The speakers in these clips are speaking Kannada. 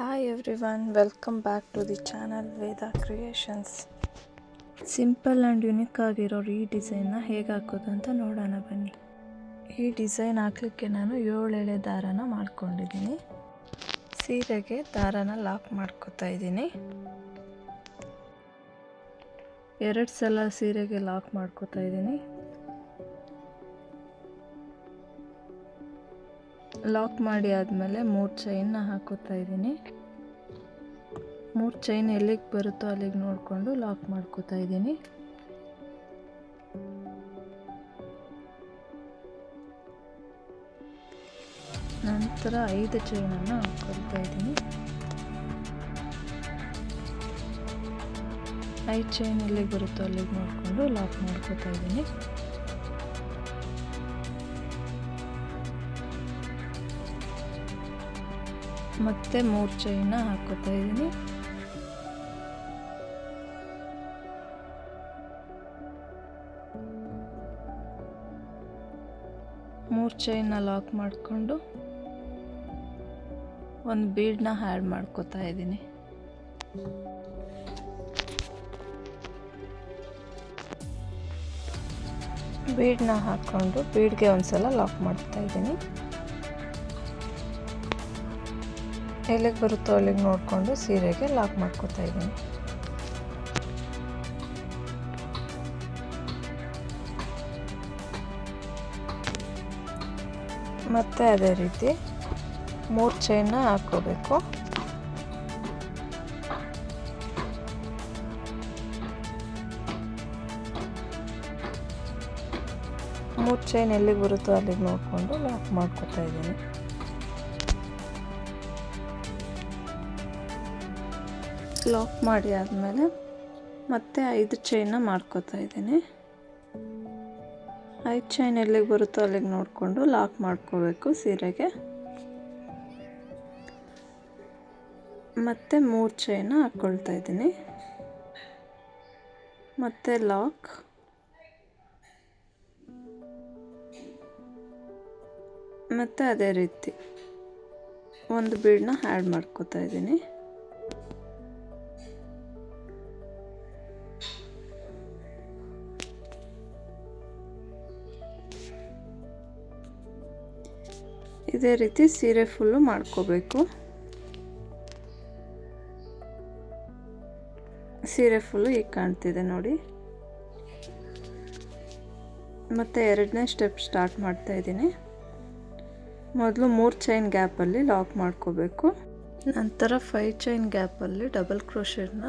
Hi everyone welcome back to the channel Veda creations simple and unique ಆಗಿರೋ ಈ ಡಿಸೈನ್ನ ಹೇಗೆ ಹಾಕೋದು ಅಂತ ನೋಡೋಣ ಬನ್ನಿ. ಈ ಡಿಸೈನ್ ಹಾಕಲಿಕ್ಕೆ ನಾನು ಏಳು ಎಳೆ ದಾರನ ಮಾಡ್ಕೊಂಡಿದ್ದೀನಿ. ಸೀರೆಗೆ ದಾರನ ಲಾಕ್ ಮಾಡ್ಕೋತಾ ಇದ್ದೀನಿ. ಎರಡು ಸಲ ಸೀರೆಗೆ ಲಾಕ್ ಮಾಡ್ಕೋತಾ ಇದ್ದೀನಿ. ಲಾಕ್ ಮಾಡಿ ಆದಮೇಲೆ ಮೂರು ಚೈನ್ನ ಹಾಕೋತಾ ಇದ್ದೀನಿ. ಮೂರು ಚೈನ್ ಎಲ್ಲಿಗೆ ಬರುತ್ತೋ ಅಲ್ಲಿಗೆ ನೋಡಿಕೊಂಡು ಲಾಕ್ ಮಾಡ್ಕೋತಾ ಇದ್ದೀನಿ. ನಂತರ ಐದು ಚೈನನ್ನು ಹಾಕೊಳ್ತಾ ಇದ್ದೀನಿ. ಐದು ಚೈನ್ ಎಲ್ಲಿಗೆ ಬರುತ್ತೋ ಅಲ್ಲಿಗೆ ನೋಡಿಕೊಂಡು ಲಾಕ್ ಮಾಡ್ಕೋತಾ ಇದ್ದೀನಿ. ಮತ್ತೆ ಮೂರು ಚೈನ ಹಾಕೋತಾ ಇದ್ದೀನಿ ಮೂರು ಚೈನ ಲಾಕ್ ಮಾಡಿಕೊಂಡು ಒಂದು ಬೀಡನ್ನ ಹ್ಯಾಡ್ ಮಾಡ್ಕೋತಾ ಇದ್ದೀನಿ ಬೀಡನ್ನ ಹಾಕ್ಕೊಂಡು ಬೀಡ್ಗೆ ಒಂದ್ಸಲ ಲಾಕ್ ಮಾಡ್ತಾ ಇದ್ದೀನಿ ಎಲ್ಲಿಗೆ ಬರುತ್ತೋ ಅಲ್ಲಿಗೆ ನೋಡಿಕೊಂಡು ಸೀರೆಗೆ ಲಾಕ್ ಮಾಡ್ಕೋತಾ ಇದ್ದೀನಿ. ಮತ್ತೆ ಅದೇ ರೀತಿ ಮೂರು ಚೈನ ಹಾಕ್ಕೋಬೇಕು. ಮೂರು ಚೈನ್ ಎಲ್ಲಿಗೆ ಬರುತ್ತೋ ಅಲ್ಲಿಗೆ ನೋಡಿಕೊಂಡು ಲಾಕ್ ಮಾಡ್ಕೋತಾ ಇದ್ದೀನಿ. ಲಾಕ್ ಮಾಡಿ ಆದಮೇಲೆ ಮತ್ತೆ ಐದು ಚೈನ್ನ ಮಾಡ್ಕೋತಾ ಇದ್ದೀನಿ. ಐದು ಚೈನ್ ಎಲ್ಲಿಗೆ ಬರುತ್ತೋ ಅಲ್ಲಿಗೆ ನೋಡಿಕೊಂಡು ಲಾಕ್ ಮಾಡ್ಕೋಬೇಕು ಸೀರೆಗೆ. ಮತ್ತು ಮೂರು ಚೈನ ಹಾಕ್ಕೊಳ್ತಾ ಇದ್ದೀನಿ. ಮತ್ತು ಲಾಕ್ ಮತ್ತು ಅದೇ ರೀತಿ ಒಂದು ಬೀಡನ್ನ ಆ್ಯಡ್ ಮಾಡ್ಕೋತಾ ಇದ್ದೀನಿ. ಇದೇ ರೀತಿ ಸೀರೆ ಫುಲ್ಲು ಮಾಡ್ಕೋಬೇಕು. ಸೀರೆ ಫುಲ್ಲು ಈಗ ಕಾಣ್ತಿದೆ ನೋಡಿ. ಮತ್ತು ಎರಡನೇ ಸ್ಟೆಪ್ ಸ್ಟಾರ್ಟ್ ಮಾಡ್ತಾ ಇದ್ದೀನಿ. ಮೊದಲು ಮೂರು ಚೈನ್ ಗ್ಯಾಪಲ್ಲಿ ಲಾಕ್ ಮಾಡ್ಕೋಬೇಕು. ನಂತರ ಫೈವ್ ಚೈನ್ ಗ್ಯಾಪಲ್ಲಿ ಡಬಲ್ ಕ್ರೋಷರ್ನ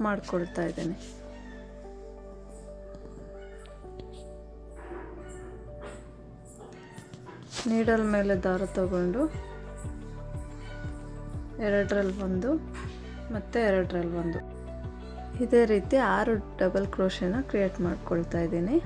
ಮಾಡ್ಕೊಳ್ತಾ ಇದ್ದೀನಿ. ನೀಡಲ್ ಮೇಲೆ ದಾರ ತಗೊಂಡು ಎರಡರಲ್ಲಿ ಒಂದು ಮತ್ತು ಎರಡರಲ್ಲಿ ಒಂದು. ಇದೇ ರೀತಿ ಆರು ಡಬಲ್ ಕ್ರೋಶೆನ ಕ್ರಿಯೇಟ್ ಮಾಡ್ಕೊಳ್ತಾ ಇದ್ದೀನಿ.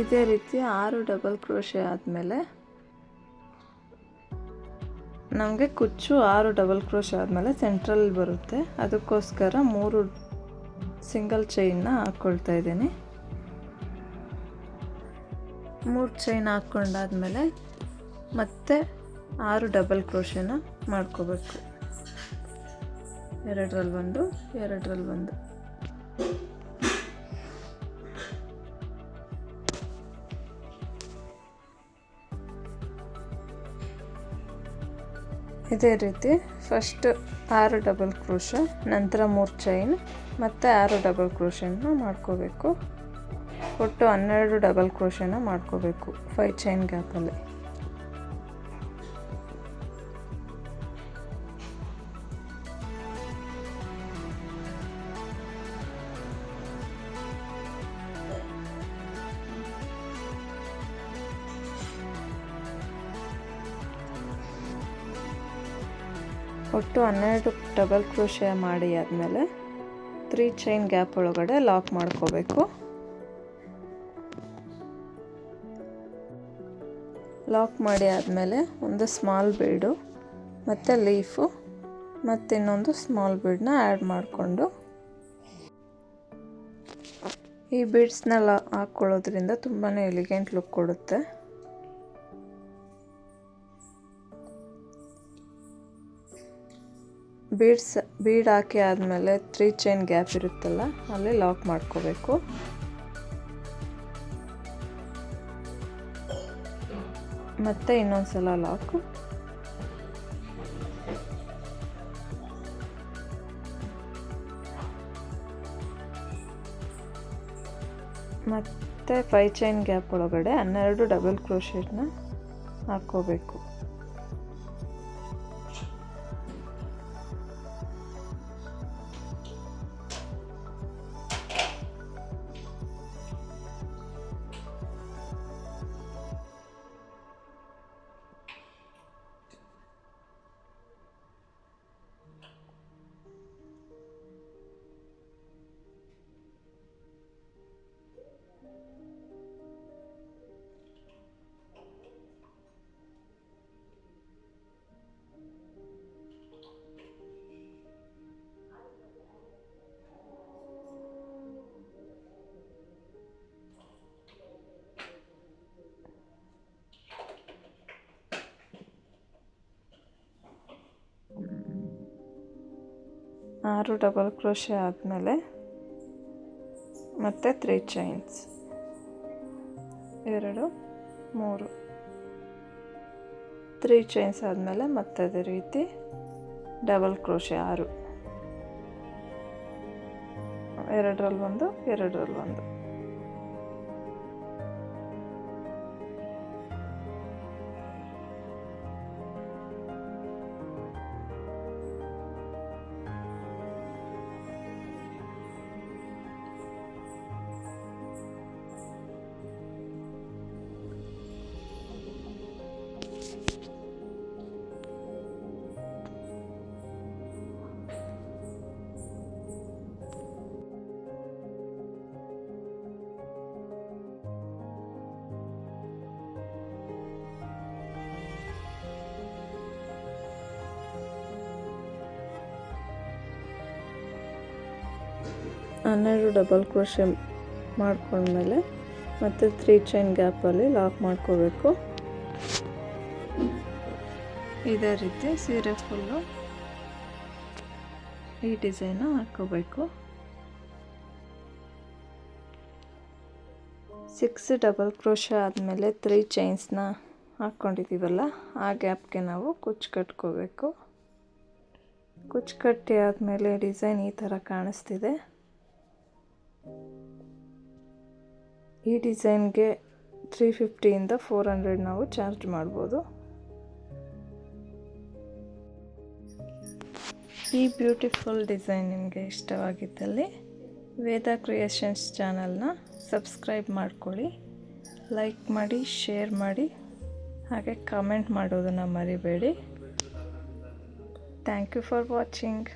ಇದೇ ರೀತಿ ಆರು ಡಬಲ್ ಕ್ರೋಶೆ ಆದಮೇಲೆ ನಮಗೆ ಕುಚ್ಚು ಆರು ಡಬಲ್ ಕ್ರೋಶೆ ಆದಮೇಲೆ ಸೆಂಟ್ರಲ್ ಬರುತ್ತೆ. ಅದಕ್ಕೋಸ್ಕರ ಮೂರು ಸಿಂಗಲ್ ಚೈನ್ನ ಹಾಕ್ಕೊಳ್ತಾ ಇದ್ದೀನಿ. ಮೂರು ಚೈನ್ ಹಾಕ್ಕೊಂಡಾದ್ಮೇಲೆ ಮತ್ತೆ ಆರು ಡಬಲ್ ಕ್ರೋಶೆನ ಮಾಡ್ಕೋಬೇಕು. ಎರಡರಲ್ಲಿ ಒಂದು ಎರಡರಲ್ಲಿ ಒಂದು. ಇದೇ ರೀತಿ ಫಸ್ಟ್ ಆರು ಡಬಲ್ ಕ್ರೋಶ ನಂತರ ಮೂರು ಚೈನ್ ಮತ್ತು ಆರು ಡಬಲ್ ಕ್ರೋಶನ ಮಾಡ್ಕೋಬೇಕು. ಒಟ್ಟು ಹನ್ನೆರಡು ಡಬಲ್ ಕ್ರೋಶನ ಮಾಡ್ಕೋಬೇಕು ಫೈವ್ ಚೈನ್ ಗ್ಯಾಪಲ್ಲಿ ಒಟ್ಟು ಹನ್ನೆರಡು ಡಬಲ್ ಕ್ರೋಶೆ ಮಾಡಿ ಆದಮೇಲೆ ತ್ರೀ ಚೈನ್ ಗ್ಯಾಪ್ ಒಳಗಡೆ ಲಾಕ್ ಮಾಡ್ಕೋಬೇಕು. ಲಾಕ್ ಮಾಡಿ ಆದಮೇಲೆ ಒಂದು ಸ್ಮಾಲ್ ಬೀಡು, ಮತ್ತು ಲೀಫು, ಮತ್ತು ಇನ್ನೊಂದು ಸ್ಮಾಲ್ ಬೀಡನ್ನ ಆ್ಯಡ್ ಮಾಡಿಕೊಂಡು ಈ ಬೀಡ್ಸ್ನೆಲ್ಲ ಹಾಕ್ಕೊಳ್ಳೋದ್ರಿಂದ ತುಂಬಾ ಎಲಿಗೆಂಟ್ ಲುಕ್ ಕೊಡುತ್ತೆ. ಬೀಡ್ಸ್, ಬೀಡ್ ಹಾಕಿ ಆದಮೇಲೆ ತ್ರೀ ಚೈನ್ ಗ್ಯಾಪ್ ಇರುತ್ತಲ್ಲ, ಅಲ್ಲಿ ಲಾಕ್ ಮಾಡ್ಕೋಬೇಕು. ಮತ್ತೆ ಇನ್ನೊಂದು ಸಲ ಲಾಕು. ಮತ್ತು ಫೈ ಚೈನ್ ಗ್ಯಾಪ್ ಒಳಗಡೆ ಹನ್ನೆರಡು ಡಬಲ್ ಕ್ರೋಶೆಟ್ನ ಹಾಕ್ಕೋಬೇಕು. ಆರು ಡಬಲ್ ಕ್ರೋಶೆ ಆದಮೇಲೆ ಮತ್ತು ತ್ರೀ ಚೈನ್ಸ್. ಎರಡು, ಮೂರು. ತ್ರೀ ಚೈನ್ಸ್ ಆದಮೇಲೆ ಮತ್ತೆ ರೀತಿ ಡಬಲ್ ಕ್ರೋಶೆ ಆರು. ಎರಡರಲ್ಲಿ ಒಂದು ಎರಡರಲ್ಲಿ ಒಂದು. ಹನ್ನೆರಡು ಡಬಲ್ ಕ್ರೋಶೆ ಮಾಡ್ಕೊಂಡ್ಮೇಲೆ ಮತ್ತು ತ್ರೀ ಚೈನ್ ಗ್ಯಾಪಲ್ಲಿ ಲಾಕ್ ಮಾಡ್ಕೋಬೇಕು. ಇದೇ ರೀತಿ ಸೀರೆ ಫುಲ್ಲು ಈ ಡಿಸೈನ ಹಾಕೋಬೇಕು. ಸಿಕ್ಸ್ ಡಬಲ್ ಕ್ರೋಶ ಆದಮೇಲೆ ತ್ರೀ ಚೈನ್ಸ್ನ ಹಾಕ್ಕೊಂಡಿದ್ದೀವಲ್ಲ ಆ ಗ್ಯಾಪ್ಗೆ ನಾವು ಕುಚ್ಚು ಕಟ್ಕೋಬೇಕು. ಕುಚ್ಚು ಕಟ್ಟಿ ಆದಮೇಲೆ ಡಿಸೈನ್ ಈ ಥರ ಕಾಣಿಸ್ತಿದೆ. ಈ ಡಿಸೈನ್ಗೆ ತ್ರೀ ಫಿಫ್ಟಿಯಿಂದ ಫೋರ್ ಹಂಡ್ರೆಡ್ ನಾವು ಚಾರ್ಜ್ ಮಾಡ್ಬೋದು. ಈ ಬ್ಯೂಟಿಫುಲ್ ಡಿಸೈನ್ ನಿಮಗೆ ಇಷ್ಟವಾಗಿದ್ದಲ್ಲಿ ವೇದ ಕ್ರಿಯೇಷನ್ಸ್ ಚಾನಲ್ನ ಸಬ್ಸ್ಕ್ರೈಬ್ ಮಾಡ್ಕೊಳ್ಳಿ, ಲೈಕ್ ಮಾಡಿ, ಶೇರ್ ಮಾಡಿ, ಹಾಗೆ ಕಾಮೆಂಟ್ ಮಾಡೋದನ್ನು ಮರಿಬೇಡಿ. Thank you for watching.